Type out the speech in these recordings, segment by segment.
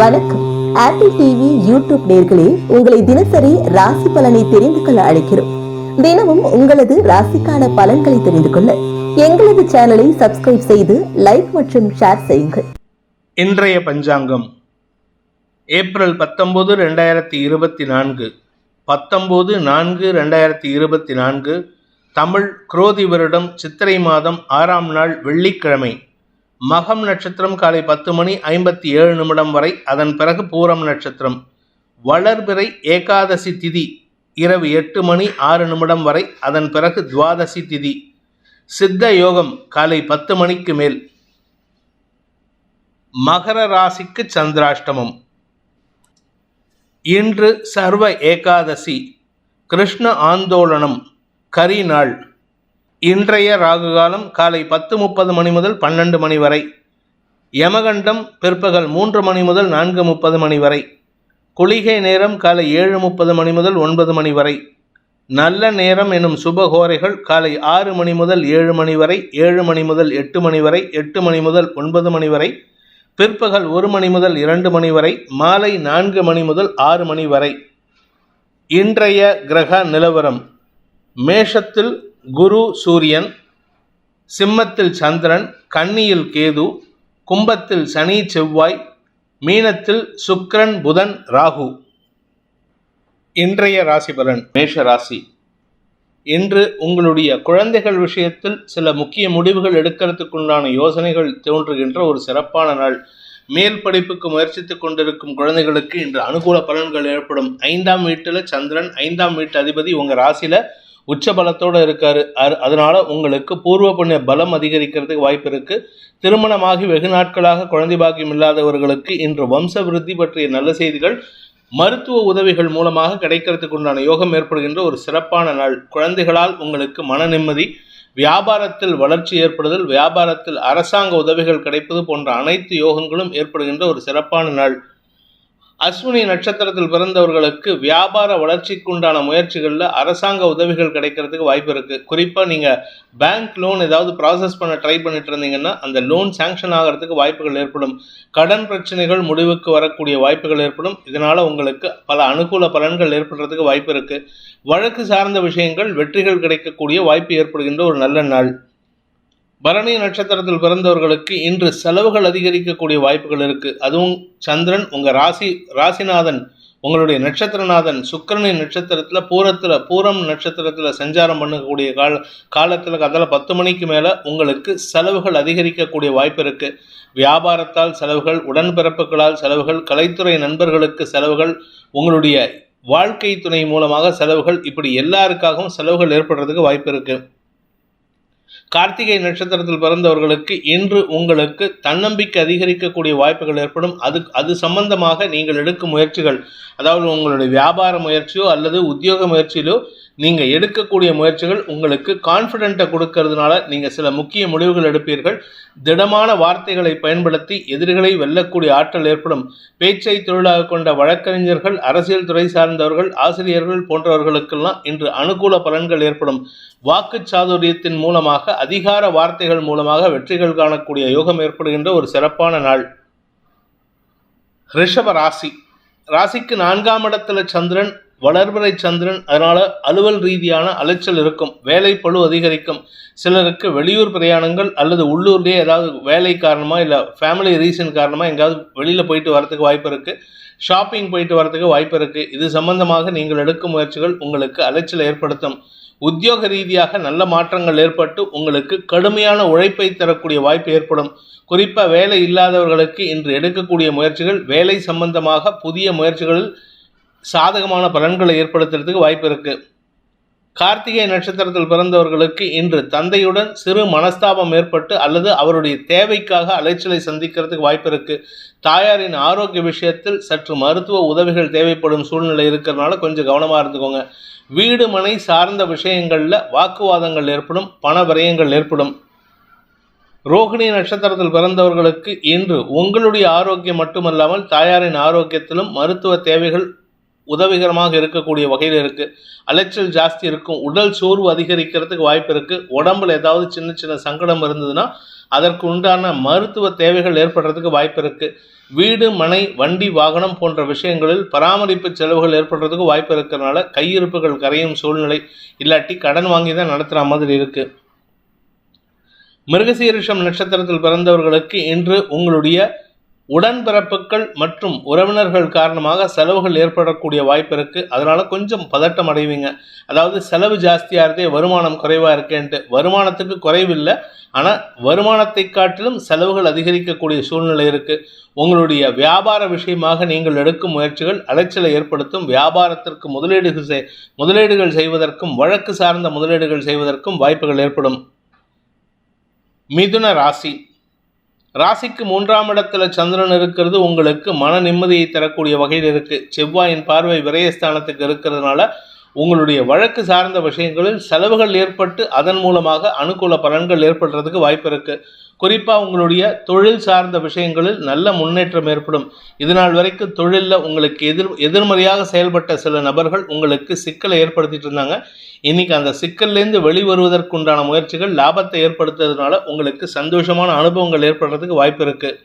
வணக்கம். Apple TV YouTube நேர்களே உங்களை தினசரி ராசி பலனை தெரிந்து கொள்ள அழைக்கிறோம். தினமும் உங்களது ராசிக்கான பலன்களை தெரிந்து கொள்ள எங்களது சேனலை சப்ஸ்கிரைப் செய்து லைக் மற்றும் ஷேர் செய்யுங்கள். இன்றைய பஞ்சாங்கம் ஏப்ரல் பத்தொம்போது ரெண்டாயிரத்தி இருபத்தி நான்கு. பத்தொம்போது நான்கு ரெண்டாயிரத்தி இருபத்தி நான்கு. தமிழ் குரோதி வருடம் சித்திரை மாதம் ஆறாம் நாள் வெள்ளிக்கிழமை. மகம் நட்சத்திரம் காலை பத்து மணி ஐம்பத்தி ஏழு நிமிடம் வரை அதன் பிறகு பூரம் நட்சத்திரம். வளர்பிறை ஏகாதசி திதி இரவு எட்டு மணி ஆறு நிமிடம் வரை அதன் பிறகு துவாதசி திதி. சித்த யோகம் காலை பத்து மணிக்கு மேல். மகர ராசிக்கு சந்திராஷ்டமம். இன்று சர்வ ஏகாதசி கிருஷ்ண ஆந்தோலனம் கரிநாள் இன்றைய ராகுகாலம் காலை பத்து முப்பது மணி முதல் பன்னெண்டு மணி வரை. யமகண்டம் பிற்பகல் மூன்று மணி முதல் நான்கு முப்பது மணி வரை. குளிகை நேரம் காலை ஏழு முப்பது மணி முதல் ஒன்பது மணி வரை. நல்ல நேரம் எனும் சுபகோரைகள் காலை ஆறு மணி முதல் ஏழு மணி வரை ஏழு மணி முதல் எட்டு மணி வரை எட்டு மணி முதல் ஒன்பது மணி வரை. பிற்பகல் ஒரு மணி முதல் இரண்டு மணி வரை மாலை நான்கு மணி முதல் ஆறு மணி வரை. இன்றைய கிரக நிலவரம். மேஷத்தில் குரு சூரியன் சிம்மத்தில் சந்திரன் கன்னியில் கேது கும்பத்தில் சனி செவ்வாய் மீனத்தில் சுக்ரன் புதன் ராகு. இன்றைய ராசிபலன் மேஷ ராசி. இன்று உங்களுடைய குழந்தைகள் விஷயத்தில் சில முக்கிய முடிவுகள் எடுக்கிறதுக்குண்டான யோசனைகள் தோன்றுகின்ற ஒரு சிறப்பான நாள். மேல் படிப்புக்கு முயற்சித்துக் கொண்டிருக்கும் குழந்தைகளுக்கு இன்று அனுகூல பலன்கள் ஏற்படும். ஐந்தாம் வீட்டில் சந்திரன் ஐந்தாம் வீட்டு அதிபதி உங்கள் ராசியில் உச்ச பலத்தோடு இருக்காரு அதனால உங்களுக்கு பூர்வ புண்ணிய பலம் அதிகரிக்கிறதுக்கு வாய்ப்பு இருக்கு. திருமணமாகி வெகு நாட்களாக குழந்தை பாக்கியம் இல்லாதவர்களுக்கு இன்று வம்ச விருத்தி பற்றிய நல்ல செய்திகள் மருத்துவ உதவிகள் மூலமாக கிடைக்கிறதுக்கு உண்டான யோகம் ஏற்படுகின்ற ஒரு சிறப்பான நாள். குழந்தைகளால் உங்களுக்கு மன நிம்மதி வியாபாரத்தில் வளர்ச்சி ஏற்படுதல் வியாபாரத்தில் அரசாங்க உதவிகள் கிடைப்பது போன்ற அனைத்து யோகங்களும் ஏற்படுகின்ற ஒரு சிறப்பான நாள். அஸ்வினி நட்சத்திரத்தில் பிறந்தவர்களுக்கு வியாபார வளர்ச்சிக்குண்டான முயற்சிகளில் அரசாங்க உதவிகள் கிடைக்கிறதுக்கு வாய்ப்பு இருக்குது குறிப்பாக நீங்கள் பேங்க் லோன் ஏதாவது ப்ராசஸ் பண்ண ட்ரை பண்ணிட்டு இருந்தீங்கன்னா அந்த லோன் சாங்ஷன் ஆகிறதுக்கு வாய்ப்புகள் ஏற்படும். கடன் பிரச்சனைகள் முடிவுக்கு வரக்கூடிய வாய்ப்புகள் ஏற்படும். இதனால் உங்களுக்கு பல அனுகூல பலன்கள் ஏற்படுறதுக்கு வாய்ப்பு இருக்குது வழக்கு சார்ந்த விஷயங்கள் வெற்றிகள் கிடைக்கக்கூடிய வாய்ப்பு ஏற்படுகின்ற ஒரு நல்ல நாள். பரணி நட்சத்திரத்தில் பிறந்தவர்களுக்கு இன்று செலவுகள் அதிகரிக்கக்கூடிய வாய்ப்புகள் இருக்கு. அதுவும் சந்திரன் உங்க ராசி ராசிநாதன் உங்களுடைய நட்சத்திரநாதன் சுக்கரனின் நட்சத்திரத்தில் பூரத்தில் பூரம் நட்சத்திரத்தில் சஞ்சாரம் பண்ணக்கூடிய கால காலத்தில் அதில் பத்து மணிக்கு மேலே உங்களுக்கு செலவுகள் அதிகரிக்கக்கூடிய வாய்ப்பு இருக்கு. வியாபாரத்தால் செலவுகள் உடன்பிறப்புகளால் செலவுகள் கலைத்துறை நண்பர்களுக்கு செலவுகள் உங்களுடைய வாழ்க்கை துணை மூலமாக செலவுகள் இப்படி எல்லாருக்காகவும் செலவுகள் ஏற்படுறதுக்கு வாய்ப்பு இருக்குது கார்த்திகை நட்சத்திரத்தில் பிறந்தவர்களுக்கு இன்று உங்களுக்கு தன்னம்பிக்கை அதிகரிக்கக்கூடிய வாய்ப்புகள் ஏற்படும். அது அது சம்பந்தமாக நீங்கள் எடுக்கும் முயற்சிகள் அதாவது உங்களுடைய வியாபார முயற்சியோ அல்லது உத்தியோக முயற்சியிலோ நீங்கள் எடுக்கக்கூடிய முயற்சிகள் உங்களுக்கு கான்ஃபிடென்ட்டை கொடுக்கறதுனால நீங்கள் சில முக்கிய முடிவுகள் எடுப்பீர்கள். திடமான வார்த்தைகளை பயன்படுத்தி எதிரிகளை வெல்லக்கூடிய ஆற்றல் ஏற்படும். பேச்சை தொழிலாக கொண்ட வழக்கறிஞர்கள் அரசியல் துறை சார்ந்தவர்கள் ஆசிரியர்கள் போன்றவர்களுக்கெல்லாம் இன்று அனுகூல பலன்கள் ஏற்படும். வாக்கு சாதுரியத்தின் மூலமாக அதிகார வார்த்தைகள் மூலமாக வெற்றிகள் காணக்கூடிய யோகம் ஏற்படுகின்ற ஒரு சிறப்பான நாள். ரிஷப ராசி. ராசிக்கு நான்காம் இடத்துல சந்திரன் வளர்பிறை சந்திரன் அதனால அலுவல் ரீதியான அலைச்சல் இருக்கும் வேலை பளு அதிகரிக்கும். சிலருக்கு வெளியூர் பிரயாணங்கள் அல்லது உள்ளூர்லேயே ஏதாவது வேலை காரணமாக இல்லை ஃபேமிலி ரீசன் காரணமாக எங்கேயாவது வெளியில் போயிட்டு வரத்துக்கு வாய்ப்பு இருக்குது ஷாப்பிங் போயிட்டு வரதுக்கு வாய்ப்பு இருக்குது இது சம்பந்தமாக நீங்கள் எடுக்கும் முயற்சிகள் உங்களுக்கு அலைச்சல் ஏற்படுத்தும். உத்தியோக ரீதியாக நல்ல மாற்றங்கள் ஏற்பட்டு உங்களுக்கு கடுமையான உழைப்பை தரக்கூடிய வாய்ப்பு ஏற்படும். குறிப்பாக வேலை இல்லாதவர்களுக்கு இன்று எடுக்கக்கூடிய முயற்சிகள் வேலை சம்பந்தமாக புதிய முயற்சிகளில் சாதகமான பலன்களை ஏற்படுத்துறதுக்கு வாய்ப்பு இருக்கு. கார்த்திகை நட்சத்திரத்தில் பிறந்தவர்களுக்கு இன்று தந்தையுடன் சிறு மனஸ்தாபம் ஏற்பட்டு அல்லது அவருடைய தேவைக்காக அலைச்சலை சந்திக்கிறதுக்கு வாய்ப்பு இருக்கு. தாயாரின் ஆரோக்கிய விஷயத்தில் சற்று மருத்துவ உதவிகள் தேவைப்படும் சூழ்நிலை இருக்கிறதுனால கொஞ்சம் கவனமாக இருந்துக்கோங்க. வீடு மனை சார்ந்த விஷயங்களில் வாக்குவாதங்கள் ஏற்படும் பண விரயங்கள் ஏற்படும். ரோகிணி நட்சத்திரத்தில் பிறந்தவர்களுக்கு இன்று உங்களுடைய ஆரோக்கியம் மட்டுமல்லாமல் தாயாரின் ஆரோக்கியத்திலும் மருத்துவ தேவைகள் உதவிகரமாக இருக்கக்கூடிய வகையில் இருக்குது அலைச்சல் ஜாஸ்தி இருக்கும் உடல் சோர்வு அதிகரிக்கிறதுக்கு வாய்ப்பு இருக்குது உடம்புல ஏதாவது சின்ன சின்ன சங்கடம் இருந்ததுன்னா அதற்கு உண்டான மருத்துவ தேவைகள் ஏற்படுறதுக்கு வாய்ப்பு இருக்குது வீடு மனை வண்டி வாகனம் போன்ற விஷயங்களில் பராமரிப்பு செலவுகள் ஏற்படுறதுக்கு வாய்ப்பு இருக்கிறதுனால கையிருப்புகள் கரையும் சூழ்நிலை இல்லாட்டி கடன் வாங்கி தான் நடத்துகிற மாதிரி இருக்கு. மிருகசீரிஷம் நட்சத்திரத்தில் பிறந்தவர்களுக்கு இன்று உங்களுடைய உடன்பிறப்புகள் மற்றும் உறவினர்கள் காரணமாக செலவுகள் ஏற்படக்கூடிய வாய்ப்பு இருக்குது அதனால் கொஞ்சம் பதட்டம் அடைவீங்க. அதாவது செலவு ஜாஸ்தியாக இருந்தே வருமானம் குறைவாக இருக்கேன்ட்டு. வருமானத்துக்கு குறைவில்லை. ஆனால் வருமானத்தை காட்டிலும் செலவுகள் அதிகரிக்கக்கூடிய சூழ்நிலை இருக்குது உங்களுடைய வியாபார விஷயமாக நீங்கள் எடுக்கும் முயற்சிகள் அலைச்சலை ஏற்படுத்தும். வியாபாரத்திற்கு முதலீடுகள் செய் முதலீடுகள் செய்வதற்கும் வழக்கு சார்ந்த முதலீடுகள் செய்வதற்கும் வாய்ப்புகள் ஏற்படும். மிதுன ராசி. ராசிக்கு மூன்றாம் இடத்துல சந்திரன் இருக்கிறது உங்களுக்கு மன நிம்மதியை தரக்கூடிய வகையில் இருக்கு. செவ்வாயின் பார்வை விரயஸ்தானத்துக்கு இருக்கிறதுனால உங்களுடைய வழக்கு சார்ந்த விஷயங்களில் செலவுகள் ஏற்பட்டு அதன் மூலமாக அனுகூல பலன்கள் ஏற்படுறதுக்கு வாய்ப்பு இருக்குது குறிப்பாக உங்களுடைய தொழில் சார்ந்த விஷயங்களில் நல்ல முன்னேற்றம் ஏற்படும். இதனால் வரைக்கும் தொழிலில் உங்களுக்கு எதிர் எதிர்மறையாக செயல்பட்ட சில நபர்கள் உங்களுக்கு சிக்கலை ஏற்படுத்திட்டு இருந்தாங்க. இன்னைக்கு அந்த சிக்கல்லேருந்து வெளிவருவதற்குண்டான முயற்சிகள் லாபத்தை ஏற்படுத்துறதுனால உங்களுக்கு சந்தோஷமான அனுபவங்கள் ஏற்படுறதுக்கு வாய்ப்பு இருக்குது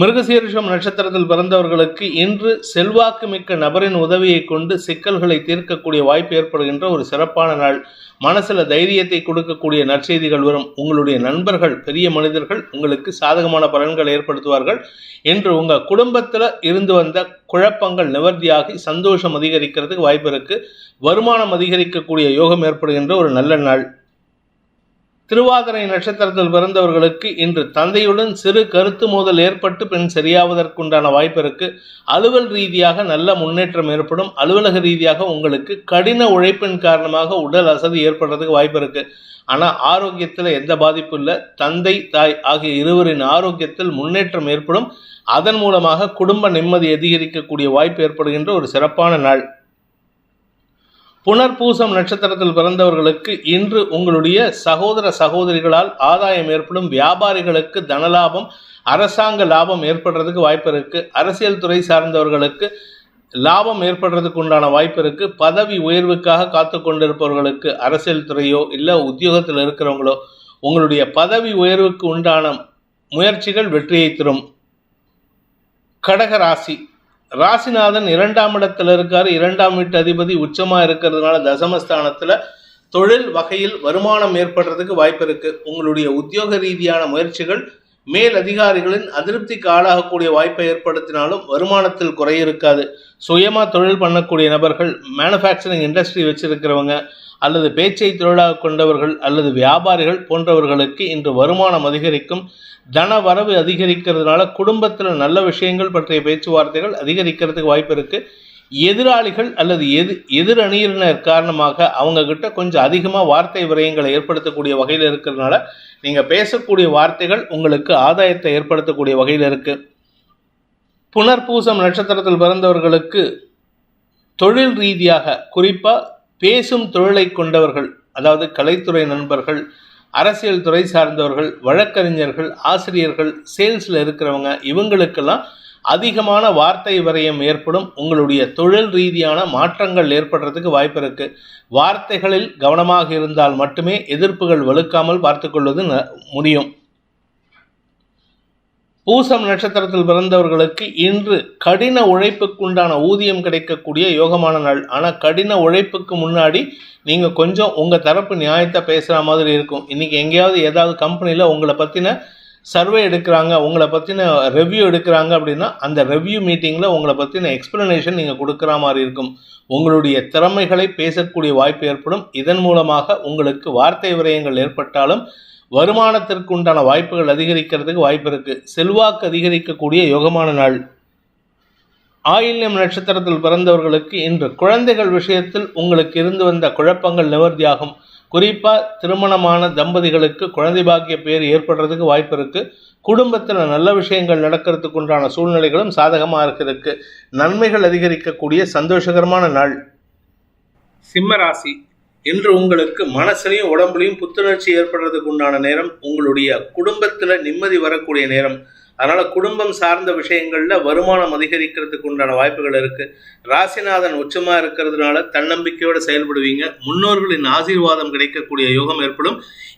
மிருகசீரிஷம் நட்சத்திரத்தில் பிறந்தவர்களுக்கு இன்று செல்வாக்கு மிக்க நபரின் உதவியை கொண்டு சிக்கல்களை தீர்க்கக்கூடிய வாய்ப்பு ஏற்படுகின்ற ஒரு சிறப்பான நாள். மனசுல தைரியத்தை கொடுக்கக்கூடிய நற்செய்திகள் வரும். உங்களுடைய நண்பர்கள் பெரிய மனிதர்கள் உங்களுக்கு சாதகமான பலன்கள் ஏற்படுத்துவார்கள். இன்று உங்க குடும்பத்துல இருந்து வந்த குழப்பங்கள் நிவர்த்தியாகி சந்தோஷம் அதிகரிக்கிறதுக்கு வாய்ப்பு இருக்கு. வருமானம் அதிகரிக்கக்கூடிய யோகம் ஏற்படுகின்ற ஒரு நல்ல நாள். திருவாதிரை நட்சத்திரத்தில் பிறந்தவர்களுக்கு இன்று தந்தையுடன் சிறு கருத்து மோதல் ஏற்பட்டு பின் சரியாவதற்குண்டான வாய்ப்பு இருக்கு. அலுவல் ரீதியாக நல்ல முன்னேற்றம் ஏற்படும். அலுவலக ரீதியாக உங்களுக்கு கடின உழைப்பின் காரணமாக உடல் அசதி ஏற்படுறதுக்கு வாய்ப்பு இருக்கு. ஆனால் ஆரோக்கியத்தில் எந்த பாதிப்பும் இல்லை. தந்தை தாய் ஆகிய இருவரின் ஆரோக்கியத்தில் முன்னேற்றம் ஏற்படும். அதன் மூலமாக குடும்ப நிம்மதி அதிகரிக்கக்கூடிய வாய்ப்பு ஏற்படுகின்ற ஒரு சிறப்பான நாள். புனர்பூசம் நட்சத்திரத்தில் பிறந்தவர்களுக்கு இன்று உங்களுடைய சகோதர சகோதரிகளால் ஆதாயம் ஏற்படும் வியாபாரிகளுக்கு தனலாபம் அரசாங்க லாபம் ஏற்படுறதுக்கு வாய்ப்பு இருக்கு. அரசியல் துறை சார்ந்தவர்களுக்கு லாபம் ஏற்படுறதுக்கு உண்டான வாய்ப்பு இருக்கு. பதவி உயர்வுக்காக காத்து கொண்டிருப்பவர்களுக்கு அரசியல் துறையோ இல்லை உத்தியோகத்தில் இருக்கிறவங்களோ உங்களுடைய பதவி உயர்வுக்கு உண்டான முயற்சிகள் வெற்றியை தரும். கடக ராசி. ராசிநாதன் இரண்டாம் இடத்துல இருக்காரு. இரண்டாம் வீட்டு அதிபதி உச்சமா இருக்கிறதுனால தசமஸ்தானத்துல தொழில் வகையில் வருமானம் ஏற்படுறதுக்கு வாய்ப்பு இருக்கு. உங்களுடைய உத்தியோக ரீதியான முயற்சிகள் மேல் அதிகாரிகளின் அதிருப்திக்கு ஆளாகக்கூடிய வாய்ப்பை ஏற்படுத்தினாலும் வருமானத்தில் குறை இருக்காது. சுயமா தொழில் பண்ணக்கூடிய நபர்கள் மேனுஃபேக்சரிங் இண்டஸ்ட்ரி வச்சிருக்கிறவங்க அல்லது பேச்சை தொழிலாக கொண்டவர்கள் அல்லது வியாபாரிகள் போன்றவர்களுக்கு இன்று வருமானம் அதிகரிக்கும் தன வரவு அதிகரிக்கிறதுனால குடும்பத்தில் நல்ல விஷயங்கள் பற்றிய பேச்சுவார்த்தைகள் அதிகரிக்கிறதுக்கு வாய்ப்பு இருக்கு. எதிராளிகள் அல்லது எது எதிர் அணியினர் காரணமாக அவங்க கிட்ட கொஞ்சம் அதிகமாக வார்த்தை விரயங்களை ஏற்படுத்தக்கூடிய வகையில் இருக்கிறதுனால நீங்கள் பேசக்கூடிய வார்த்தைகள் உங்களுக்கு ஆதாயத்தை ஏற்படுத்தக்கூடிய வகையில் இருக்கு. புனர்பூசம் நட்சத்திரத்தில் பிறந்தவர்களுக்கு தொழில் ரீதியாக குறிப்பாக பேசும் தொழிலை கொண்டவர்கள் அதாவது கலைத்துறை நண்பர்கள் அரசியல் துறை சார்ந்தவர்கள் வழக்கறிஞர்கள் ஆசிரியர்கள் சேல்ஸில் இருக்கிறவங்க இவங்களுக்கெல்லாம் அதிகமான வார்த்தை வரையம் ஏற்படும். உங்களுடைய தொழில் ரீதியான மாற்றங்கள் ஏற்படுறதுக்கு வாய்ப்பு இருக்கு. வார்த்தைகளில் கவனமாக இருந்தால் மட்டுமே எதிர்ப்புகள் வலுக்காமல் பார்த்துக்கொள்வது ந- முடியும். பூசம் நட்சத்திரத்தில் பிறந்தவர்களுக்கு இன்று கடின உழைப்புக்குண்டான ஊதியம் கிடைக்கக்கூடிய யோகமான நாள். ஆனால் கடின உழைப்புக்கு முன்னாடி நீங்கள் கொஞ்சம் உங்கள் தரப்பு நியாயத்தை பேசுகிற மாதிரி இருக்கும். இன்றைக்கி எங்கேயாவது ஏதாவது கம்பெனியில் உங்களை பற்றின சர்வே எடுக்கிறாங்க உங்களை பற்றின ரெவ்யூ எடுக்கிறாங்க அப்படின்னா அந்த ரெவ்யூ மீட்டிங்கில் உங்களை பற்றின எக்ஸ்ப்ளனேஷன் நீங்கள் கொடுக்குற மாதிரி இருக்கும். உங்களுடைய திறமைகளை பேசக்கூடிய வாய்ப்பு ஏற்படும். இதன் மூலமாக உங்களுக்கு வார்த்தை விரயங்கள் ஏற்பட்டாலும் வருமானத்திற்கு உண்டான வாய்ப்புகள் அதிகரிக்கிறதுக்கு வாய்ப்பு இருக்கு. செல்வாக்கு அதிகரிக்கக்கூடிய யோகமான நாள். ஆயில்யம் நட்சத்திரத்தில் பிறந்தவர்களுக்கு இன்று குழந்தைகள் விஷயத்தில் உங்களுக்கு இருந்து வந்த குழப்பங்கள் நிவர்த்தியாகும் குறிப்பாக திருமணமான தம்பதிகளுக்கு குழந்தை பாக்கிய பேர் ஏற்படுறதுக்கு வாய்ப்பு இருக்கு. குடும்பத்தில் நல்ல விஷயங்கள் நடக்கிறதுக்கு உண்டான சூழ்நிலைகளும் சாதகமாக இருக்கு நன்மைகள் அதிகரிக்கக்கூடிய சந்தோஷகரமான நாள். சிம்ம ராசி. இன்று உங்களுக்கு மனசுலையும் உடம்புலையும் புத்துணர்ச்சி ஏற்படுறதுக்கு உண்டான நேரம் உங்களுடைய குடும்பத்தில் நிம்மதி வரக்கூடிய நேரம். அதனால் குடும்பம் சார்ந்த விஷயங்களில் வருமானம் அதிகரிக்கிறதுக்கு உண்டான வாய்ப்புகள் இருக்குது ராசிநாதன் உச்சமாக இருக்கிறதுனால தன்னம்பிக்கையோடு செயல்படுவீங்க. முன்னோர்களின் ஆசீர்வாதம் கிடைக்கக்கூடிய யோகம் ஏற்படும்.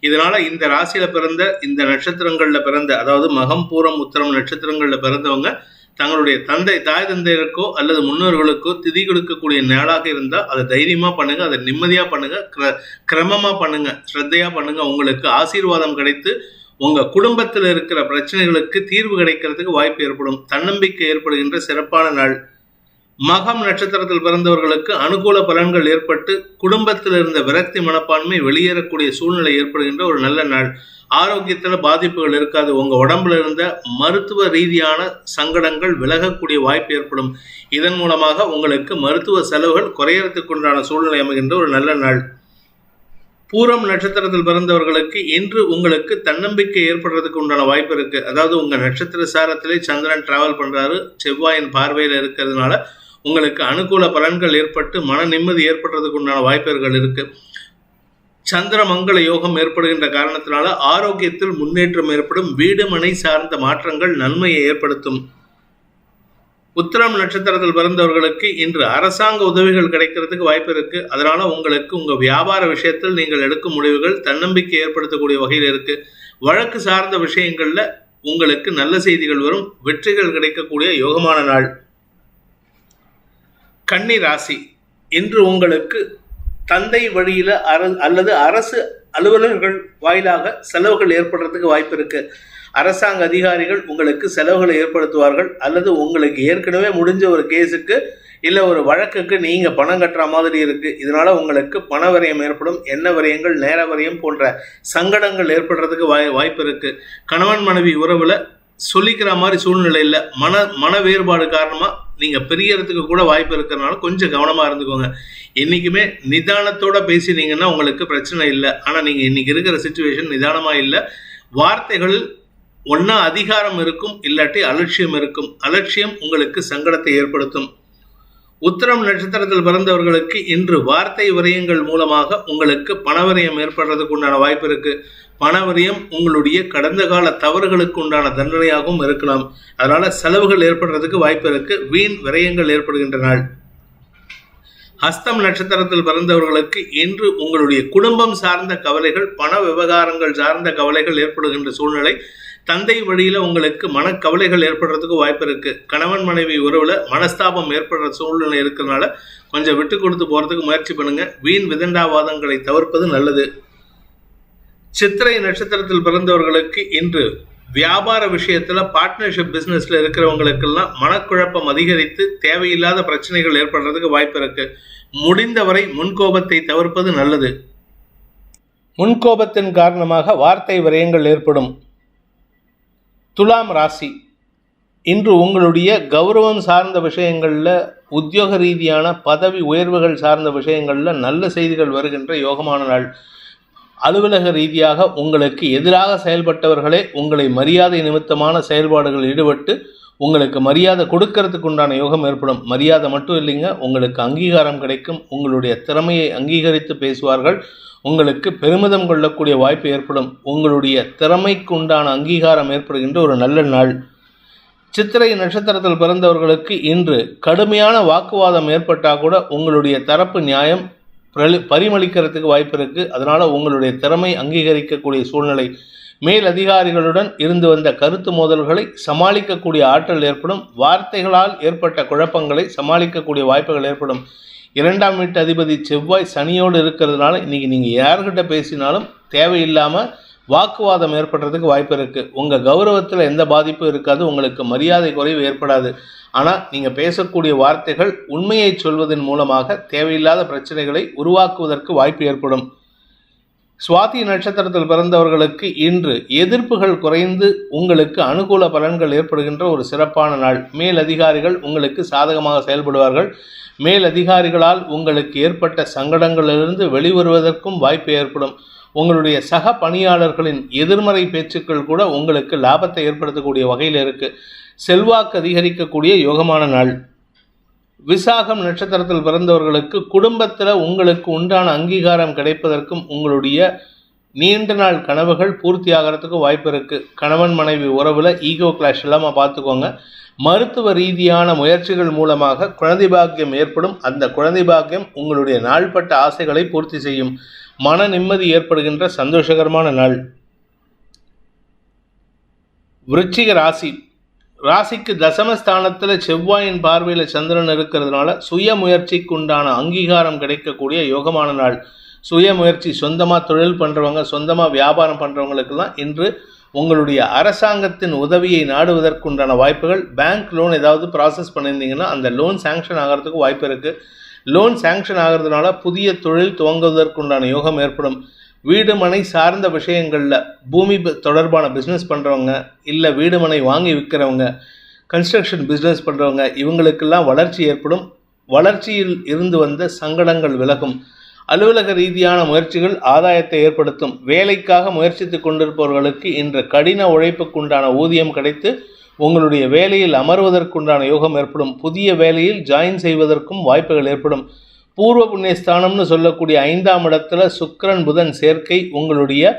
இதனால் இந்த ராசியில் பிறந்த இந்த நட்சத்திரங்களில் பிறந்த அதாவது மகம் பூரம் உத்தரம் நட்சத்திரங்களில் பிறந்தவங்க தங்களுடைய தந்தை தாய் தந்தையருக்கோ அல்லது முன்னோர்களுக்கோ திதி கொடுக்கக்கூடிய நாளாக இருந்தால் அதை தைரியமாக பண்ணுங்க அதை நிம்மதியாக பண்ணுங்க கிர- கிரமமாக பண்ணுங்க ஸ்ரத்தையாக பண்ணுங்க. உங்களுக்கு ஆசீர்வாதம் கிடைத்து உங்கள் குடும்பத்தில் இருக்கிற பிரச்சனைகளுக்கு தீர்வு கிடைக்கிறதுக்கு வாய்ப்பு ஏற்படும். தன்னம்பிக்கை ஏற்படுகின்ற சிறப்பான நாள். மகம் நட்சத்திரத்தில் பிறந்தவர்களுக்கு அனுகூல பலன்கள் ஏற்பட்டு குடும்பத்தில் இருந்த விரக்தி மனப்பான்மை வெளியேறக்கூடிய சூழ்நிலை ஏற்படுகின்ற ஒரு நல்ல நாள். ஆரோக்கியத்தில் பாதிப்புகள் இருக்காது. உங்கள் உடம்புல இருந்த மருத்துவ ரீதியான சங்கடங்கள் விலகக்கூடிய வாய்ப்பு ஏற்படும். இதன் மூலமாக உங்களுக்கு மருத்துவ செலவுகள் குறையறதுக்கு உண்டான சூழ்நிலை அமைகின்ற ஒரு நல்ல நாள். பூரம் நட்சத்திரத்தில் பிறந்தவர்களுக்கு இன்று உங்களுக்கு தன்னம்பிக்கை ஏற்படுறதுக்கு உண்டான வாய்ப்பு இருக்கு. அதாவது உங்க நட்சத்திர சாரத்திலே சந்திரன் டிராவல் பண்றாரு. செவ்வாயின் பார்வையில் இருக்கிறதுனால உங்களுக்கு அனுகூல பலன்கள் ஏற்பட்டு மன நிம்மதி ஏற்படுறதுக்கு உண்டான வாய்ப்புகள் இருக்கு. சந்திர மங்கள யோகம் ஏற்படுகின்ற காரணத்தினால ஆரோக்கியத்தில் முன்னேற்றம் ஏற்படும். வீடு மனை சார்ந்த மாற்றங்கள் நன்மையை ஏற்படுத்தும். உத்திரம் நட்சத்திரத்தில் பிறந்தவர்களுக்கு இன்று அரசாங்க உதவிகள் கிடைக்கிறதுக்கு வாய்ப்பு இருக்கு. அதனால உங்களுக்கு உங்க வியாபார விஷயத்தில் நீங்கள் எடுக்கும் முடிவுகள் தன்னம்பிக்கை ஏற்படுத்தக்கூடிய வகையில் இருக்கு. வழக்கு சார்ந்த விஷயங்கள்ல உங்களுக்கு நல்ல செய்திகள் வரும். வெற்றிகள் கிடைக்கக்கூடிய யோகமான நாள். கன்னி ராசி. இன்று உங்களுக்கு தந்தை வழியில அர அல்லது அரசு அலுவலர்கள் வாயிலாக செலவுகள் ஏற்படுறதுக்கு வாய்ப்பு இருக்கு. அரசாங்க அதிகாரிகள் உங்களுக்கு செலவுகளை ஏற்படுத்துவார்கள் அல்லது உங்களுக்கு ஏற்கனவே முடிஞ்ச ஒரு கேஸுக்கு இல்லை ஒரு வழக்குக்கு நீங்கள் பணம் கட்டுற மாதிரி இருக்குது இதனால் உங்களுக்கு பண விரயம் ஏற்படும் எண்ண விரயங்கள் நேர விரயம் போன்ற சங்கடங்கள் ஏற்படுறதுக்கு வாய் வாய்ப்பு இருக்குது கணவன் மனைவி உறவில் சொல்லிக்கிற மாதிரி சூழ்நிலை இல்லை மன மன வேறுபாடு காரணமாக நீங்கள் பிரியறதுக்கு கூட வாய்ப்பு இருக்கிறனால கொஞ்சம் கவனமாக இருந்துக்கோங்க. என்றைக்குமே நிதானத்தோட பேசினீங்கன்னா உங்களுக்கு பிரச்சனை இல்லை. ஆனால் நீங்கள் இன்னைக்கு இருக்கிற சுச்சுவேஷன் நிதானமாக இல்லை. வார்த்தைகள் ஒன்றா அதிகாரம் இருக்கும் இல்லாட்டி அலட்சியம் இருக்கும். அலட்சியம் உங்களுக்கு சங்கடத்தை ஏற்படுத்தும். உத்தரம் நட்சத்திரத்தில் பிறந்தவர்களுக்கு இன்று வார்த்தை விரயங்கள் மூலமாக உங்களுக்கு பணவிரயம் ஏற்படுறதுக்கு உண்டான வாய்ப்பு இருக்கு. பணவரியம் உங்களுடைய கடந்த கால தவறுகளுக்கு உண்டான தண்டனையாகவும் இருக்கலாம். அதனால செலவுகள் ஏற்படுறதுக்கு வாய்ப்பு இருக்கு. வீண் விரயங்கள் ஏற்படுகின்ற நாள். ஹஸ்தம் நட்சத்திரத்தில் பிறந்தவர்களுக்கு இன்று உங்களுடைய குடும்பம் சார்ந்த கவலைகள் பண விவகாரங்கள் சார்ந்த கவலைகள் ஏற்படுகின்ற சூழ்நிலை தந்தை வழியில உங்களுக்கு மனக்கவலைகள் ஏற்படுறதுக்கு வாய்ப்பு இருக்கு. கணவன் மனைவி உறவுல மனஸ்தாபம் ஏற்படுற சூழ்நிலை இருக்கிறனால கொஞ்சம் விட்டு கொடுத்து போறதுக்கு முயற்சி பண்ணுங்க. வீண் விதண்டாவாதங்களை தவிர்ப்பது நல்லது. சித்திரை நட்சத்திரத்தில் பிறந்தவர்களுக்கு இன்று வியாபார விஷயத்துல பார்ட்னர்ஷிப் பிசினஸ்ல இருக்கிறவங்களுக்கெல்லாம் மனக்குழப்பம் அதிகரித்து தேவையில்லாத பிரச்சனைகள் ஏற்படுறதுக்கு வாய்ப்பு இருக்கு. முடிந்தவரை முன்கோபத்தை தவிர்ப்பது நல்லது. முன்கோபத்தின் காரணமாக வார்த்தை விரயங்கள் ஏற்படும். துலாம் ராசி. இன்று உங்களுடைய கௌரவம் சார்ந்த விஷயங்களில் உத்தியோக ரீதியான பதவி உயர்வுகள் சார்ந்த விஷயங்களில் நல்ல செய்திகள் வருகின்ற யோகமான நாள். அலுவலக ரீதியாக உங்களுக்கு எதிராக செயல்பட்டவர்களே உங்களை மரியாதை நிமித்தமான செயல்பாடுகள் ஈடுபட்டு உங்களுக்கு மரியாதை கொடுக்கறதுக்கு உண்டான யோகம் ஏற்படும். மரியாதை மட்டும் இல்லைங்க உங்களுக்கு அங்கீகாரம் கிடைக்கும். உங்களுடைய திறமையை அங்கீகரித்து பேசுவார்கள். உங்களுக்கு பெருமிதம் கொள்ளக்கூடிய வாய்ப்பு ஏற்படும். உங்களுடைய திறமைக்கு உண்டான அங்கீகாரம் ஏற்படுகின்ற ஒரு நல்ல நாள். சித்திரை நட்சத்திரத்தில் பிறந்தவர்களுக்கு இன்று கடுமையான வாக்குவாதம் ஏற்பட்டால் கூட உங்களுடைய தரப்பு நியாயம் பிரலி- பரிமளிக்கிறதுக்கு வாய்ப்பு இருக்கு. அதனால உங்களுடைய திறமை அங்கீகரிக்கக்கூடிய சூழ்நிலை மேல் அதிகாரிகளுடன் இருந்து வந்த கருத்து மோதல்களை சமாளிக்கக்கூடிய ஆற்றல் ஏற்படும். வார்த்தைகளால் ஏற்பட்ட குழப்பங்களை சமாளிக்கக்கூடிய வாய்ப்புகள் ஏற்படும். இரண்டாம் வீட்டு அதிபதி செவ்வாய் சனியோடு இருக்கிறதுனால இன்னைக்கு நீங்கள் யார்கிட்ட பேசினாலும் தேவையில்லாமல் வாக்குவாதம் ஏற்படுறதுக்கு வாய்ப்பு இருக்குது உங்கள் கௌரவத்தில் எந்த பாதிப்பும் இருக்காது. உங்களுக்கு மரியாதை குறைவு ஏற்படாது. ஆனால் நீங்கள் பேசக்கூடிய வார்த்தைகள் உண்மையை சொல்வதன் மூலமாக தேவையில்லாத பிரச்சனைகளை உருவாக்குவதற்கு வாய்ப்பு ஏற்படும். சுவாதி நட்சத்திரத்தில் பிறந்தவர்களுக்கு இன்று எதிர்ப்புகள் குறைந்து உங்களுக்கு அனுகூல பலன்கள் ஏற்படுகின்ற ஒரு சிறப்பான நாள். மேல் அதிகாரிகள் உங்களுக்கு சாதகமாக செயல்படுவார்கள். மேல் அதிகாரிகளால் உங்களுக்கு ஏற்பட்ட சங்கடங்களிலிருந்து வெளிவருவதற்கும் வாய்ப்பு ஏற்படும். உங்களுடைய சக பணியாளர்களின் எதிர்மறை பேச்சுக்கள் கூட உங்களுக்கு லாபத்தை ஏற்படுத்தக்கூடிய வகையில் இருக்குது செல்வாக்கு அதிகரிக்கக்கூடிய யோகமான நாள். விசாகம் நட்சத்திரத்தில் பிறந்தவர்களுக்கு குடும்பத்தில் உங்களுக்கு உண்டான அங்கீகாரம் கிடைப்பதற்கும் உங்களுடைய நீண்ட நாள் கனவுகள் பூர்த்தி ஆகிறதுக்கு வாய்ப்பு இருக்குது கணவன் மனைவி உறவில் ஈகோ கிளாஷ் இல்லாமல் பார்த்துக்கோங்க. மருத்துவ ரீதியான முயற்சிகள் மூலமாக குழந்தை பாக்கியம் ஏற்படும். அந்த குழந்தை பாக்கியம் உங்களுடைய நாள்பட்ட ஆசைகளை பூர்த்தி செய்யும். மன நிம்மதி ஏற்படுகின்ற சந்தோஷகரமான நாள். விருச்சிக ராசி. ராசிக்கு தசமஸ்தானத்தில் செவ்வாயின் பார்வையில் சந்திரன் இருக்கிறதுனால சுய முயற்சிக்கு உண்டான அங்கீகாரம் கிடைக்கக்கூடிய யோகமான நாள். சுய முயற்சி சொந்தமாக தொழில் பண்ணுறவங்க சொந்தமாக வியாபாரம் பண்ணுறவங்களுக்கெல்லாம் இன்று உங்களுடைய அரசாங்கத்தின் உதவியை நாடுவதற்குண்டான வாய்ப்புகள். பேங்க் லோன் ஏதாவது ப்ராசஸ் பண்ணியிருந்தீங்கன்னா அந்த லோன் சேங்ஷன் ஆகிறதுக்கு வாய்ப்பு இருக்குது லோன் சேங்ஷன் ஆகிறதுனால புதிய தொழில் துவங்குவதற்குண்டான யோகம் ஏற்படும். வீடு மனை சார்ந்த விஷயங்களில் பூமி தொடர்பான பிஸ்னஸ் பண்ணுறவங்க இல்லை வீடு மனை வாங்கி விற்கிறவங்க கன்ஸ்ட்ரக்ஷன் பிஸ்னஸ் பண்ணுறவங்க இவங்களுக்கெல்லாம் வளர்ச்சி ஏற்படும். வளர்ச்சியில் இருந்து வந்த சங்கடங்கள் விலகும். அலுவலக ரீதியான முயற்சிகள் ஆதாயத்தை ஏற்படுத்தும். வேலைக்காக முயற்சித்து கொண்டிருப்பவர்களுக்கு இன்று கடின உழைப்புக்குண்டான ஊதியம் கிடைத்து உங்களுடைய வேலையில் அமர்வதற்குண்டான யோகம் ஏற்படும். புதிய வேலையில் ஜாயின் செய்வதற்கும் வாய்ப்புகள் ஏற்படும். பூர்வ புண்ணியஸ்தானம்னு சொல்லக்கூடிய ஐந்தாம் இடத்துல சுக்கரன் புதன் சேர்க்கை உங்களுடைய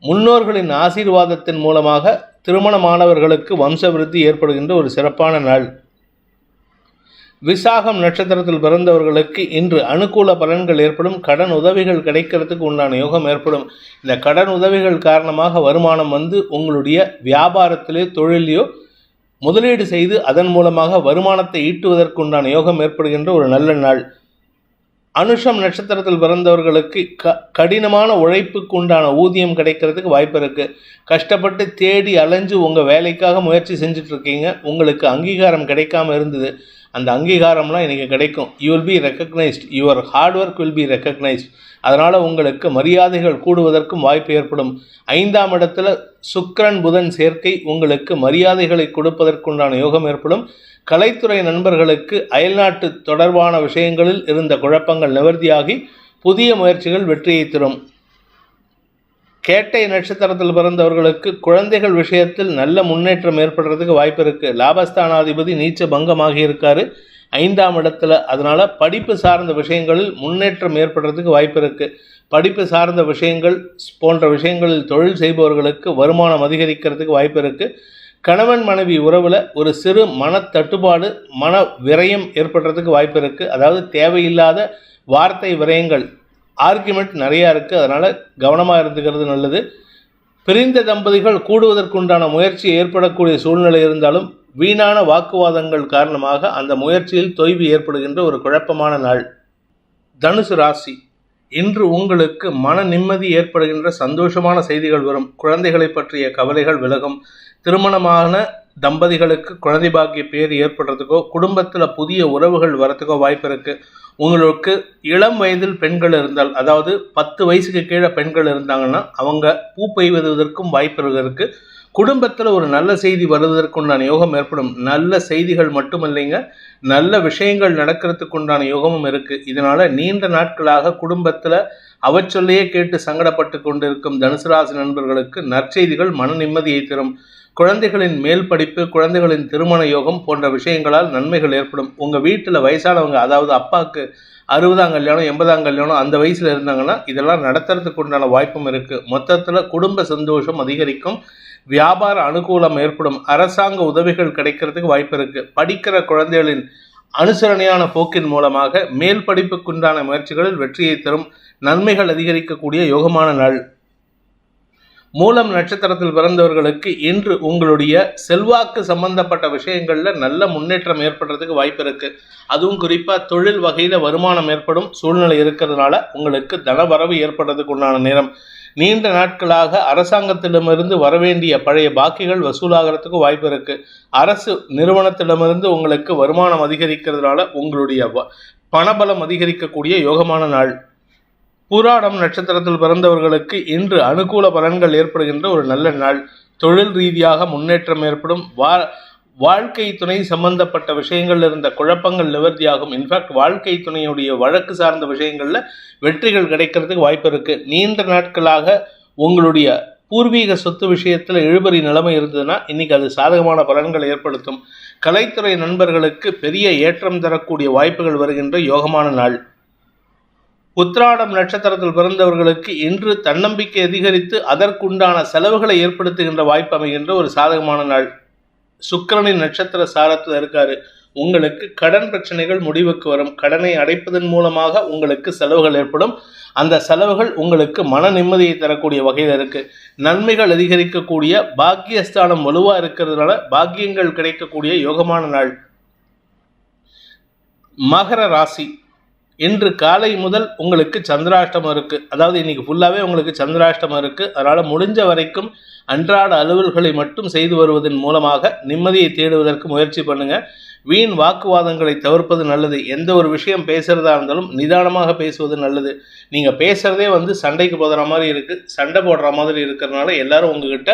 முன்னோர்களின் ஆசீர்வாதத்தின் மூலமாக திருமணமானவர்களுக்கு வம்சவிருத்தி ஏற்படுகின்ற ஒரு சிறப்பான நாள். விசாகம் நட்சத்திரத்தில் பிறந்தவர்களுக்கு இன்று அனுகூல பலன்கள் ஏற்படும் கடன் உதவிகள் கிடைக்கிறதுக்கு உண்டான யோகம் ஏற்படும். இந்த கடன் உதவிகள் காரணமாக வருமானம் வந்து உங்களுடைய வியாபாரத்திலே தொழிலையோ முதலீடு செய்து அதன் மூலமாக வருமானத்தை ஈட்டுவதற்குண்டான யோகம் ஏற்படுகின்ற ஒரு நல்ல நாள். அனுஷம் நட்சத்திரத்தில் பிறந்தவர்களுக்கு க கடினமான உழைப்புக்கு உண்டான ஊதியம் கிடைக்கிறதுக்கு வாய்ப்பு இருக்குது கஷ்டப்பட்டு தேடி அலைஞ்சு உங்கள் வேலைக்காக முயற்சி செஞ்சுட்ருக்கீங்க உங்களுக்கு அங்கீகாரம் கிடைக்காம இருந்தது. அந்த அங்கீகாரம்லாம் இன்றைக்கி கிடைக்கும். You will be recognised your hard work will be recognised அதனால் உங்களுக்கு மரியாதைகள் கூடுவதற்கும் வாய்ப்பு ஏற்படும். ஐந்தாம் இடத்துல சுக்ரன் புதன் சேர்க்கை உங்களுக்கு மரியாதைகளை கொடுப்பதற்குண்டான யோகம் ஏற்படும். கலைத்துறை நண்பர்களுக்கு அயல்நாட்டு தொடர்பான விஷயங்களில் இருந்த குழப்பங்கள் நிவர்த்தியாகி புதிய முயற்சிகள் வெற்றியை தரும். கேட்டை நட்சத்திரத்தில் பிறந்தவர்களுக்கு குழந்தைகள் விஷயத்தில் நல்ல முன்னேற்றம் ஏற்படுறதுக்கு வாய்ப்பு இருக்குது லாபஸ்தானாதிபதி நீச்ச பங்கமாகி இருக்காரு. ஐந்தாம் இடத்துல. அதனால் படிப்பு சார்ந்த விஷயங்களில் முன்னேற்றம் ஏற்படுறதுக்கு வாய்ப்பு இருக்குது படிப்பு சார்ந்த விஷயங்கள் போன்ற விஷயங்களில் தொழில் செய்பவர்களுக்கு வருமானம் அதிகரிக்கிறதுக்கு வாய்ப்பு இருக்குது கணவன் மனைவி உறவில் ஒரு சிறு மன தட்டுப்பாடு மன விரயம் ஏற்படுறதுக்கு வாய்ப்பு இருக்குது அதாவது தேவையில்லாத வார்த்தை விரயங்கள் ஆர்குமெண்ட் நிறையா இருக்குது அதனால் கவனமாக இருந்துக்கிறது நல்லது. பிரிந்த தம்பதிகள் கூடுவதற்குண்டான முயற்சி ஏற்படக்கூடிய சூழ்நிலை இருந்தாலும் வீணான வாக்குவாதங்கள் காரணமாக அந்த முயற்சியில் தொய்வு ஏற்படுகின்ற ஒரு குழப்பமான நாள். தனுசு ராசி இன்று உங்களுக்கு மன நிம்மதி ஏற்படுகின்ற சந்தோஷமான செய்திகள் வரும். குழந்தைகளை பற்றிய கவலைகள் விலகும். திருமணமான தம்பதிகளுக்கு குழந்தை பாக்கிய பேர் ஏற்படுறதுக்கோ குடும்பத்தில் புதிய உறவுகள் வரத்துக்கோ வாய்ப்பு இருக்குது உங்களுக்கு இளம் வயதில் பெண்கள் இருந்தால் அதாவது பத்து வயசுக்கு கீழே பெண்கள் இருந்தாங்கன்னா அவங்க பூ பெய்வதற்கும் வாய்ப்பு இருக்குது குடும்பத்தில் ஒரு நல்ல செய்தி வருவதற்குண்டான யோகம் ஏற்படும். நல்ல செய்திகள் மட்டுமில்லைங்க நல்ல விஷயங்கள் நடக்கிறதுக்கு உண்டான யோகமும் இருக்குது இதனால் நீண்ட நாட்களாக குடும்பத்தில் அவச்சொல்லையே கேட்டு சங்கடப்பட்டு கொண்டிருக்கும் தனுசு ராசி நண்பர்களுக்கு நற்செய்திகள் மன நிம்மதியை தரும். குழந்தைகளின் மேல் படிப்பு குழந்தைகளின் திருமண யோகம் போன்ற விஷயங்களால் நன்மைகள் ஏற்படும். உங்கள் வீட்டில் வயசானவங்க அதாவது அப்பாவுக்கு அறுபதாம் கல்யாணம் எண்பதாம் கல்யாணம் அந்த வயசில் இருந்தாங்கன்னா இதெல்லாம் நடத்துறதுக்கு உண்டான வாய்ப்பும் இருக்குது மொத்தத்தில் குடும்ப சந்தோஷம் அதிகரிக்கும். வியாபார அனுகூலம் ஏற்படும். அரசாங்க உதவிகள் கிடைக்கிறதுக்கு வாய்ப்பு இருக்குது படிக்கிற குழந்தைகளின் அனுசரணையான போக்கின் மூலமாக மேல் படிப்புக்குண்டான முயற்சிகளில் வெற்றியை தரும். நன்மைகள் அதிகரிக்கக்கூடிய யோகமான நாள். மூலம் நட்சத்திரத்தில் பிறந்தவர்களுக்கு இன்று உங்களுடைய செல்வாக்கு சம்பந்தப்பட்ட விஷயங்களில் நல்ல முன்னேற்றம் ஏற்படுறதுக்கு வாய்ப்பு இருக்குது அதுவும் குறிப்பாக தொழில் வகையில் வருமானம் ஏற்படும் சூழ்நிலை இருக்கிறதுனால உங்களுக்கு தனவரவு ஏற்படுறதுக்கு உண்டான நேரம். நீண்ட நாட்களாக அரசாங்கத்திடமிருந்து வரவேண்டிய பழைய பாக்கிகள் வசூலாகிறதுக்கு வாய்ப்பு இருக்கு. அரசு நிறுவனத்திடமிருந்து உங்களுக்கு வருமானம் அதிகரிக்கிறதுனால உங்களுடைய பணபலம் அதிகரிக்கக்கூடிய யோகமான நாள். பூராடம் நட்சத்திரத்தில் பிறந்தவர்களுக்கு இன்று அனுகூல பலன்கள் ஏற்படுகின்ற ஒரு நல்ல நாள். தொழில் ரீதியாக முன்னேற்றம் ஏற்படும். வா வாழ்க்கை துணை சம்பந்தப்பட்ட விஷயங்கள் இருந்த குழப்பங்கள் நிவர்த்தியாகும். இன்ஃபேக்ட் வாழ்க்கை துணையுடைய வழக்கு சார்ந்த விஷயங்களில் வெற்றிகள் கிடைக்கிறதுக்கு வாய்ப்பு இருக்குது நீண்ட நாட்களாக உங்களுடைய பூர்வீக சொத்து விஷயத்தில் இழுபறி நிலைமை இருந்ததுன்னா இன்றைக்கி அது சாதகமான பலன்களை ஏற்படுத்தும். கலைத்துறை நண்பர்களுக்கு பெரிய ஏற்றம் தரக்கூடிய வாய்ப்புகள் வருகின்ற யோகமான நாள். உத்ராடம் நட்சத்திரத்தில் பிறந்தவர்களுக்கு இன்று தன்னம்பிக்கை அதிகரித்து அதற்குண்டான செலவுகளை ஏற்படுத்துகின்ற வாய்ப்பு அமைகின்ற ஒரு சாதகமான நாள். சுக்கிரனின் நட்சத்திர சாரத்தில் இருக்காரு. உங்களுக்கு கடன் பிரச்சனைகள் முடிவுக்கு வரும். கடனை அடைப்பதன் மூலமாக உங்களுக்கு செலவுகள் ஏற்படும். அந்த செலவுகள் உங்களுக்கு மன நிம்மதியை தரக்கூடிய வகையில் இருக்கு. நன்மைகள் அதிகரிக்கக்கூடிய பாக்கியஸ்தானம் வலுவா இருக்கிறதுனால பாக்கியங்கள் கிடைக்கக்கூடிய யோகமான நாள். மகர ராசி. இன்று காலை முதல் உங்களுக்கு சந்திராஷ்டமம் இருக்குது அதாவது இன்னைக்கு ஃபுல்லாகவே உங்களுக்கு சந்திராஷ்டமம் இருக்குது அதனால் முடிஞ்ச வரைக்கும் அன்றாட அலுவல்களை மட்டும் செய்து வருவதன் மூலமாக நிம்மதியை தேடுவதற்கு முயற்சி பண்ணுங்கள் வீண் வாக்குவாதங்களை தவிர்ப்பது நல்லது. எந்த ஒரு விஷயம் பேசுகிறதா இருந்தாலும் நிதானமாக பேசுவது நல்லது. நீங்கள் பேசுகிறதே வந்து சண்டைக்கு போதுற மாதிரி இருக்குது சண்டை போடுற மாதிரி இருக்கிறதுனால எல்லாரும் உங்ககிட்ட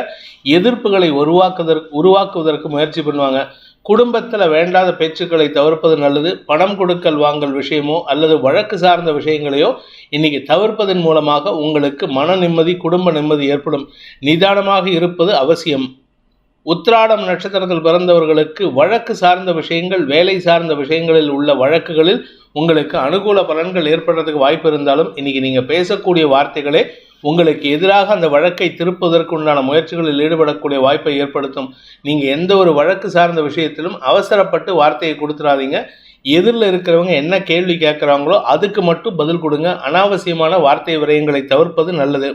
எதிர்ப்புகளை உருவாக்குவதற்கு உருவாக்குவதற்கு முயற்சி பண்ணுவாங்க. குடும்பத்தில் வேண்டாத பேச்சுக்களை தவிர்ப்பது நல்லது பணம் கொடுக்கல் வாங்கல் விஷயமோ அல்லது வழக்கு சார்ந்த விஷயங்களையோ இன்னைக்கு தவிர்ப்பதன் மூலமாக உங்களுக்கு மன நிம்மதி குடும்ப நிம்மதி ஏற்படும். நிதானமாக இருப்பது அவசியம். உத்திராடம் நட்சத்திரத்தில் பிறந்தவர்களுக்கு வழக்கு சார்ந்த விஷயங்கள் வேலை சார்ந்த விஷயங்களில் உள்ள வழக்குகளில் உங்களுக்கு அனுகூல பலன்கள் ஏற்படுறதுக்கு வாய்ப்பு இருந்தாலும் இன்னைக்கு நீங்கள் பேசக்கூடிய வார்த்தைகளே உங்களுக்கு எதிராக அந்த வழக்கை திருப்புவதற்குண்டான முயற்சிகளில் ஈடுபடக்கூடிய வாய்ப்பை ஏற்படுத்தும். நீங்கள் எந்த ஒரு வழக்கு சார்ந்த விஷயத்திலும் அவசரப்பட்டு வார்த்தையை கொடுத்துடாதீங்க எதிரில் இருக்கிறவங்க என்ன கேள்வி கேட்குறாங்களோ அதுக்கு மட்டும் பதில் கொடுங்க. அனாவசியமான வார்த்தை விரயங்களை தவிர்ப்பது நல்லது.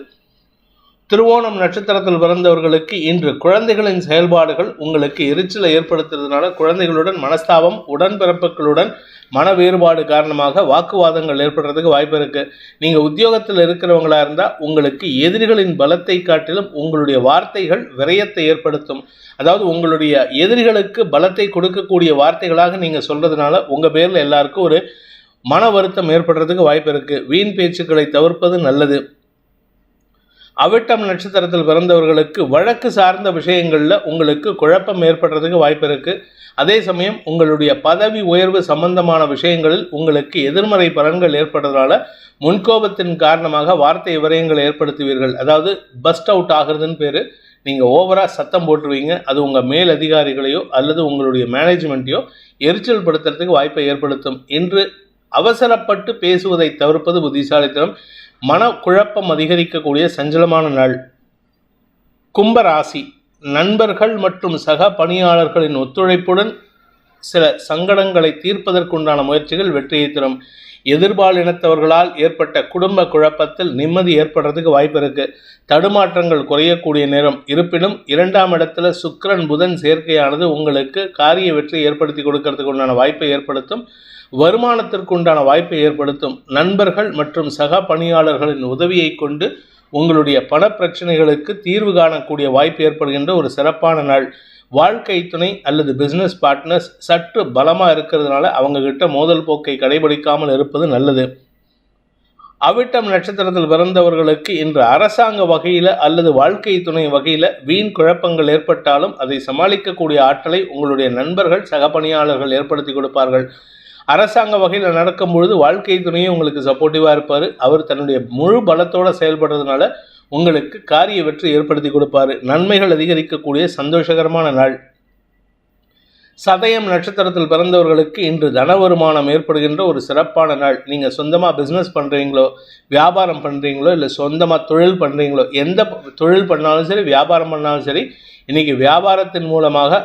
திருவோணம் நட்சத்திரத்தில் பிறந்தவர்களுக்கு இன்று குழந்தைகளின் செயல்பாடுகள் உங்களுக்கு எரிச்சலை ஏற்படுத்துறதுனால குழந்தைகளுடன் மனஸ்தாபம் உடன்பிறப்புகளுடன் மன வேறுபாடு காரணமாக வாக்குவாதங்கள் ஏற்படுறதுக்கு வாய்ப்பு இருக்கு. நீங்க உத்தியோகத்தில் இருக்கிறவங்களா இருந்தா உங்களுக்கு எதிரிகளின் பலத்தை காட்டிலும் உங்களுடைய வார்த்தைகள் விரயத்தை ஏற்படுத்தும். அதாவது உங்களுடைய எதிரிகளுக்கு பலத்தை கொடுக்கக்கூடிய வார்த்தைகளாக நீங்க சொல்றதுனால உங்க பேர்ல எல்லாருக்கும் ஒரு மன வருத்தம் ஏற்படுறதுக்கு வாய்ப்பு இருக்கு. வீண் பேச்சுக்களை தவிர்ப்பது நல்லது. அவிட்டம் நட்சத்திரத்தில் பிறந்தவர்களுக்கு வழக்கு சார்ந்த விஷயங்களில் உங்களுக்கு குழப்பம் ஏற்படுறதுக்கு வாய்ப்பு இருக்குது அதே சமயம் உங்களுடைய பதவி உயர்வு சம்பந்தமான விஷயங்களில் உங்களுக்கு எதிர்மறை பலன்கள் ஏற்படுறதுனால முன்கோபத்தின் காரணமாக வார்த்தை விரயங்களை ஏற்படுத்துவீர்கள். அதாவது பஸ்ட் அவுட் ஆகிறதுன்னு பேர். நீங்கள் ஓவராக சத்தம் போட்டுருவீங்க. அது உங்கள் மேல் அதிகாரிகளையோ அல்லது உங்களுடைய மேனேஜ்மெண்ட்டையோ எரிச்சல் படுத்துறதுக்கு வாய்ப்பை ஏற்படுத்தும். இன்று அவசரப்பட்டு பேசுவதை தவிர்ப்பது புத்திசாலித்தனம். மனக்குழப்பம் அதிகரிக்கக்கூடிய சஞ்சலமான நாள். கும்பராசி நண்பர்கள் மற்றும் சக பணியாளர்களின் ஒத்துழைப்புடன் சில சங்கடங்களை தீர்ப்பதற்குண்டான முயற்சிகள் வெற்றியை தரும். எதிர்பாலினத்தவர்களால் ஏற்பட்ட குடும்ப குழப்பத்தில் நிம்மதி ஏற்படுறதுக்கு வாய்ப்பு இருக்கு. தடுமாற்றங்கள் குறையக்கூடிய நேரம். இருப்பினும் இரண்டாம் இடத்துல சுக்கரன் புதன் சேர்க்கையானது உங்களுக்கு காரிய வெற்றி ஏற்படுத்தி கொடுக்கறதுக்கு உண்டான வாய்ப்பை ஏற்படுத்தும். வருமானத்திற்கு உண்டான வாய்ப்பை ஏற்படுத்தும் நண்பர்கள் மற்றும் சக பணியாளர்களின் உதவியை கொண்டு உங்களுடைய பண பிரச்சனைகளுக்கு தீர்வு காணக்கூடிய வாய்ப்பு ஏற்படுகின்ற ஒரு சிறப்பான நாள். வாழ்க்கை துணை அல்லது பிஸ்னஸ் பார்ட்னர்ஸ் சற்று பலமாக இருக்கிறதுனால அவங்கக்கிட்ட மோதல் போக்கை கடைபிடிக்காமல் இருப்பது நல்லது. அவிட்டம் நட்சத்திரத்தில் பிறந்தவர்களுக்கு இன்று அரசாங்க வகையில் அல்லது வாழ்க்கை துணை வகையில் வீண் குழப்பங்கள் ஏற்பட்டாலும் அதை சமாளிக்கக்கூடிய ஆற்றலை உங்களுடைய நண்பர்கள் சக பணியாளர்கள் ஏற்படுத்தி கொடுப்பார்கள். அரசாங்க வகையில் நடக்கும் பொழுது வாழ்க்கை துணையும் உங்களுக்கு சப்போர்ட்டிவாக இருப்பார். அவர் தன்னுடைய முழு பலத்தோடு செயல்படுறதுனால உங்களுக்கு காரிய வெற்றி ஏற்படுத்தி கொடுப்பாரு. நன்மைகள் அதிகரிக்கக்கூடிய சந்தோஷகரமான நாள். சதயம் நட்சத்திரத்தில் பிறந்தவர்களுக்கு இன்று தன வருமானம் ஏற்படுகின்ற ஒரு சிறப்பான நாள். நீங்கள் சொந்தமாக பிஸ்னஸ் பண்ணுறீங்களோ வியாபாரம் பண்ணுறீங்களோ இல்லை சொந்தமாக தொழில் பண்ணுறீங்களோ எந்த தொழில் பண்ணாலும் சரி வியாபாரம் பண்ணாலும் சரி இன்றைக்கி வியாபாரத்தின் மூலமாக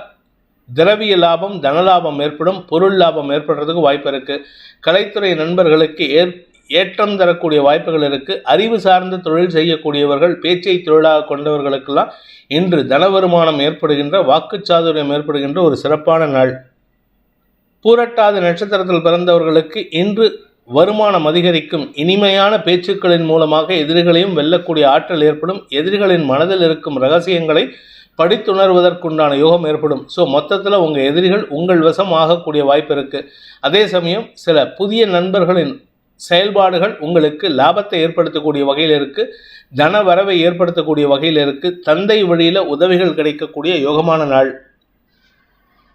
திரவிய லாபம் தனலாபம் ஏற்படும் பொருள் லாபம் ஏற்படுறதுக்கு வாய்ப்பு இருக்குது கலைத்துறை நண்பர்களுக்கு ஏற் ஏற்றம் தரக்கூடிய வாய்ப்புகள் இருக்குது அறிவு சார்ந்த தொழில் செய்யக்கூடியவர்கள் பேச்சை தொழிலாக கொண்டவர்களுக்கெல்லாம் இன்று தன வருமானம் ஏற்படுகின்ற வாக்குச்சாதுரியம் ஏற்படுகின்ற ஒரு சிறப்பான நாள். பூரட்டாத நட்சத்திரத்தில் பிறந்தவர்களுக்கு இன்று வருமானம் அதிகரிக்கும். இனிமையான பேச்சுக்களின் மூலமாக எதிரிகளையும் வெல்லக்கூடிய ஆற்றல் ஏற்படும். எதிரிகளின் மனதில் இருக்கும் ரகசியங்களை படித்துணர்வதற்குண்டான யோகம் ஏற்படும். ஸோ மொத்தத்தில் உங்கள் எதிரிகள் உங்கள் வசம் ஆகக்கூடிய வாய்ப்பு இருக்குது அதே சமயம் சில புதிய நண்பர்களின் செயல்பாடுகள் உங்களுக்கு லாபத்தை ஏற்படுத்தக்கூடிய வகையில் இருக்குது தன வரவை ஏற்படுத்தக்கூடிய வகையில் இருக்குது தந்தை வழியில் உதவிகள் கிடைக்கக்கூடிய யோகமான நாள்.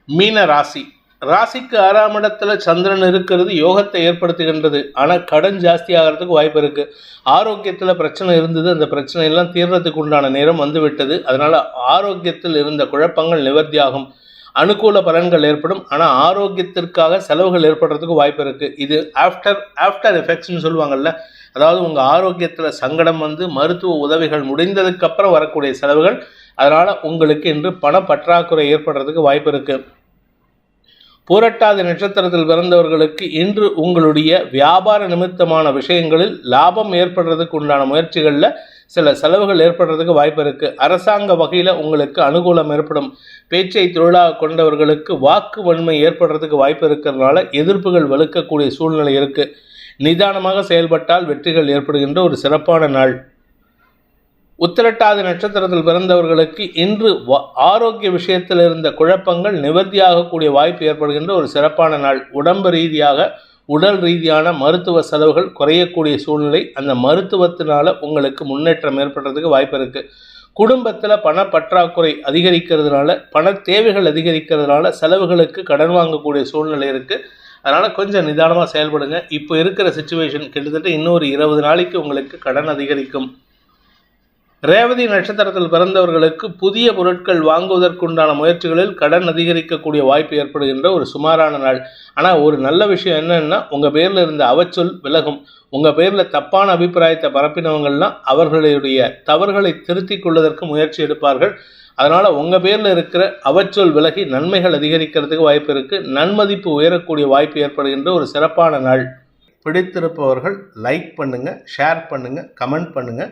மீன ராசி. ராசிக்கு ஆறாம் இடத்துல சந்திரன் இருக்கிறது யோகத்தை ஏற்படுத்துகின்றது. ஆனால் கடன் ஜாஸ்தி ஆகிறதுக்கு வாய்ப்பு இருக்கு. ஆரோக்கியத்தில் பிரச்சனை இருந்தது. அந்த பிரச்சனையெல்லாம் தீர்றதுக்கு உண்டான நேரம் வந்துவிட்டது அதனால் அதனால ஆரோக்கியத்தில் இருந்த குழப்பங்கள் நிவர்த்தியாகும். அனுகூல பலன்கள் ஏற்படும். ஆனால் ஆரோக்கியத்திற்காக செலவுகள் ஏற்படுறதுக்கு வாய்ப்பு இருக்கு. இது ஆஃப்டர் ஆஃப்டர் எஃபெக்ட்ஸ்னு சொல்லுவாங்கல்ல. அதாவது உங்கள் ஆரோக்கியத்தில் சங்கடம் வந்து மருத்துவ உதவிகள் முடிந்ததுக்கப்புறம் வரக்கூடிய செலவுகள். அதனால் உங்களுக்கு இன்று பண பற்றாக்குறை ஏற்படுறதுக்கு வாய்ப்பு இருக்குது பூரட்டாதி நட்சத்திரத்தில் பிறந்தவர்களுக்கு இன்று உங்களுடைய வியாபார நிமித்தமான விஷயங்களில் லாபம் ஏற்படுறதுக்கு உண்டான முயற்சிகளில் சில செலவுகள் ஏற்படுறதுக்கு வாய்ப்பு இருக்குது அரசாங்க வகையில் உங்களுக்கு அனுகூலம் ஏற்படும். பேச்சை தொழிலாக கொண்டவர்களுக்கு வாக்கு வன்மை ஏற்படுறதுக்கு வாய்ப்பு இருக்கிறதுனால எதிர்ப்புகள் வலுக்கக்கூடிய சூழ்நிலை இருக்குது நிதானமாக செயல்பட்டால் வெற்றிகள் ஏற்படுகின்ற ஒரு சிறப்பான நாள். உத்திரட்டாதி நட்சத்திரத்தில் பிறந்தவர்களுக்கு இன்று ஆரோக்கிய விஷயத்தில் இருந்த குழப்பங்கள் நிவர்த்தியாகக்கூடிய வாய்ப்பு ஏற்படுகின்ற ஒரு சிறப்பான நாள். உடம்பு ரீதியாக உடல் ரீதியான மருத்துவ செலவுகள் குறையக்கூடிய சூழ்நிலை அந்த மருத்துவத்தினால உங்களுக்கு முன்னேற்றம் ஏற்படுறதுக்கு வாய்ப்பு இருக்கு. குடும்பத்தில் பண பற்றாக்குறை அதிகரிக்கிறதுனால பண தேவைகள் அதிகரிக்கிறதுனால செலவுகளுக்கு கடன் வாங்கக்கூடிய சூழ்நிலை இருக்கு. அதனால் கொஞ்சம் நிதானமாக செயல்படுங்க. இப்போ இருக்கிற சுச்சுவேஷன் கிட்டத்தட்ட இன்னொரு இருபது நாளைக்கு உங்களுக்கு கடன் அதிகரிக்கும். ரேவதி நட்சத்திரத்தில் பிறந்தவர்களுக்கு புதிய பொருட்கள் வாங்குவதற்குண்டான முயற்சிகளில் கடன் அதிகரிக்கக்கூடிய வாய்ப்பு ஏற்படுகின்ற ஒரு சுமாரான நாள். ஆனால் ஒரு நல்ல விஷயம் என்னென்னா உங்கள் பேரில் இருந்த அவச்சொல் விலகும். உங்கள் பேரில் தப்பான அபிப்பிராயத்தை பரப்பினவங்கள்லாம் அவர்களுடைய தவறுகளை திருத்தி கொள்வதற்கு முயற்சி எடுப்பார்கள். அதனால் உங்கள் பேரில் இருக்கிற அவச்சொல் விலகி நன்மைகள் அதிகரிக்கிறதுக்கு வாய்ப்பு இருக்குது நன்மதிப்பு உயரக்கூடிய வாய்ப்பு ஏற்படுகின்ற ஒரு சிறப்பான நாள். பிடித்திருப்பவர்கள் லைக் பண்ணுங்கள் ஷேர் பண்ணுங்கள் கமெண்ட் பண்ணுங்கள்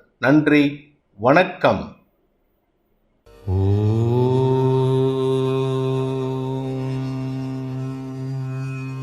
நன்றி வணக்கம். ஓ.